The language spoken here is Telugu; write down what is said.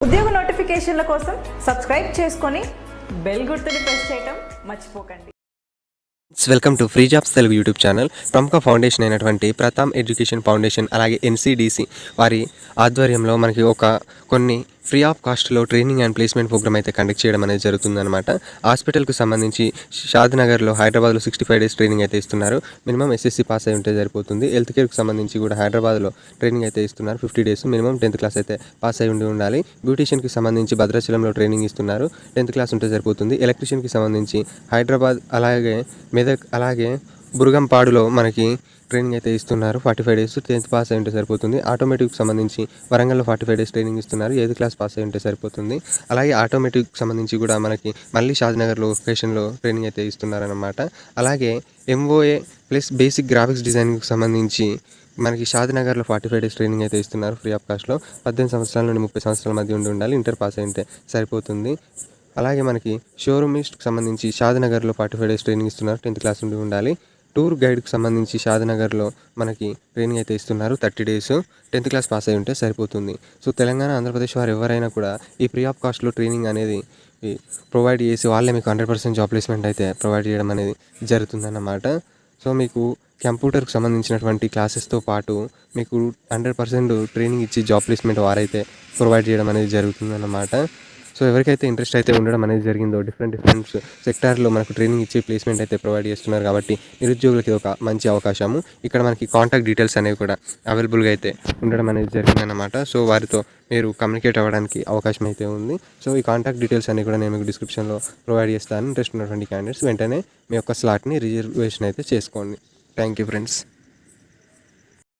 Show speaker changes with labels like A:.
A: ఉద్యోగ నోటిఫికేషన్ల కోసం సబ్స్క్రైబ్ చేసుకొని బెల్ గుర్తుని ప్రెస్ చేయటం మర్చిపోకండి.
B: Welcome to free jobs Telugu YouTube channel ప్రముఖ ఫౌండేషన్ అయినటువంటి ప్రతామ్ ఎడ్యుకేషన్ ఫౌండేషన్ అలాగే ఎన్సిడిసి వారి ఆధ్వర్యంలో మనకి ఒక కొన్ని ఫ్రీ ఆఫ్ కాస్ట్లో ట్రైనింగ్ అండ్ ప్లేస్మెంట్ ప్రోగ్రామ్ అయితే కండక్ట్ చేయడం అనేది జరుగుతుందన్నమాట. హాస్పిటల్కు సంబంధించి షాద్ నగర్లో హైదరాబాద్లో సిక్స్టీ ఫైవ్ డేస్ ట్రైనింగ్ అయితే ఇస్తున్నారు. మినిమం ఎస్ఎస్సీ పాస్ అయి ఉంటే సరిపోతుంది. హెల్త్ కేర్కి సంబంధించి కూడా హైదరాబాద్లో ట్రైనింగ్ అయితే ఇస్తున్నారు. Fifty days minimum tenth class అయితే పాస్ అయి ఉండి ఉండాలి. బ్యూటీషియన్కి సంబంధించి భద్రాచలంలో ట్రైనింగ్ ఇస్తున్నారు. టెన్త్ క్లాస్ ఉంటే సరిపోతుంది. ఎలక్ట్రీషియన్కి సంబంధించి హైదరాబాద్ అలాగే మెదక్ అలాగే బురుగంపాడులో మనకి ట్రైనింగ్ అయితే ఇస్తున్నారు. Forty five days tenth pass అయి ఉంటే సరిపోతుంది. ఆటోమేటిక్కి సంబంధించి వరంగల్లో ఫార్టీ ఫైవ్ డేస్ ట్రైనింగ్ ఇస్తున్నారు. ఎయిత్ క్లాస్ పాస్ అయి ఉంటే సరిపోతుంది. అలాగే ఆటోమేటిక్ సంబంధించి కూడా మనకి మళ్ళీ షాద్నగర్ లొకేషన్లో ట్రైనింగ్ అయితే ఇస్తున్నారన్నమాట. అలాగే ఎంఓఏ ప్లస్ బేసిక్ గ్రాఫిక్స్ డిజైనింగ్కి సంబంధించి మనకి షాద్నగర్లో ఫార్టీ ఫైవ్ డేస్ ట్రైనింగ్ అయితే ఇస్తున్నారు ఫ్రీ ఆఫ్ కాస్ట్లో. పద్దెనిమిది సంవత్సరాల నుండి ముప్పై సంవత్సరాల మధ్య ఉండి ఉండాలి. ఇంటర్ పాస్ అయితే సరిపోతుంది. అలాగే మనకి షోరూమిస్ట్కి సంబంధించి షాద్నగర్లో ఫార్టీ ఫైవ్ డేస్ ట్రైనింగ్ ఇస్తున్నారు. టెన్త్ క్లాస్ నుండి ఉండాలి. టూర్ గైడ్కి సంబంధించి షాద్నగర్లో మనకి ట్రైనింగ్ అయితే ఇస్తున్నారు thirty days. Tenth class pass అయి ఉంటే సరిపోతుంది. సో తెలంగాణ ఆంధ్రప్రదేశ్ వారు ఎవరైనా కూడా ఈ ఫ్రీ ఆఫ్ కాస్ట్లో ట్రైనింగ్ అనేది ప్రొవైడ్ చేసి వాళ్ళే మీకు హండ్రెడ్ పర్సెంట్ జాబ్ ప్లేస్మెంట్ అయితే ప్రొవైడ్ చేయడం అనేది జరుగుతుందన్నమాట. సో మీకు కంప్యూటర్కి సంబంధించినటువంటి క్లాసెస్తో పాటు మీకు హండ్రెడ్ పర్సెంట్ ట్రైనింగ్ ఇచ్చి జాబ్ ప్లేస్మెంట్ వారైతే ప్రొవైడ్ చేయడం అనేది జరుగుతుందన్నమాట. సో ఎవరికైతే ఇంట్రెస్ట్ అయితే ఉండడం అనేది జరిగిందో డిఫరెంట్ డిఫరెంట్ సెక్టార్లో మనకు ట్రైనింగ్ ఇచ్చి ప్లేస్మెంట్ అయితే ప్రొవైడ్ చేస్తున్నారు కాబట్టి నిరుద్యోగులకి ఒక మంచి అవకాశము. ఇక్కడ మనకి కాంటాక్ట్ డీటెయిల్స్ అనేవి కూడా అవైలబుల్గా అయితే ఉండడం అనేది జరిగిందన్నమాట. సో వారితో మీరు కమ్యూనికేట్ అవ్వడానికి అవకాశం అయితే ఉంది. సో ఈ కాంటాక్ట్ డీటెయిల్స్ అన్ని కూడా నేను మీకు డిస్క్రిప్షన్లో ప్రొవైడ్ చేస్తాను. ఇంట్రెస్ట్ ఉన్నటువంటి క్యాండిడేట్స్ వెంటనే మీ యొక్క స్లాట్ని రిజర్వేషన్ అయితే చేసుకోండి. Thank you friends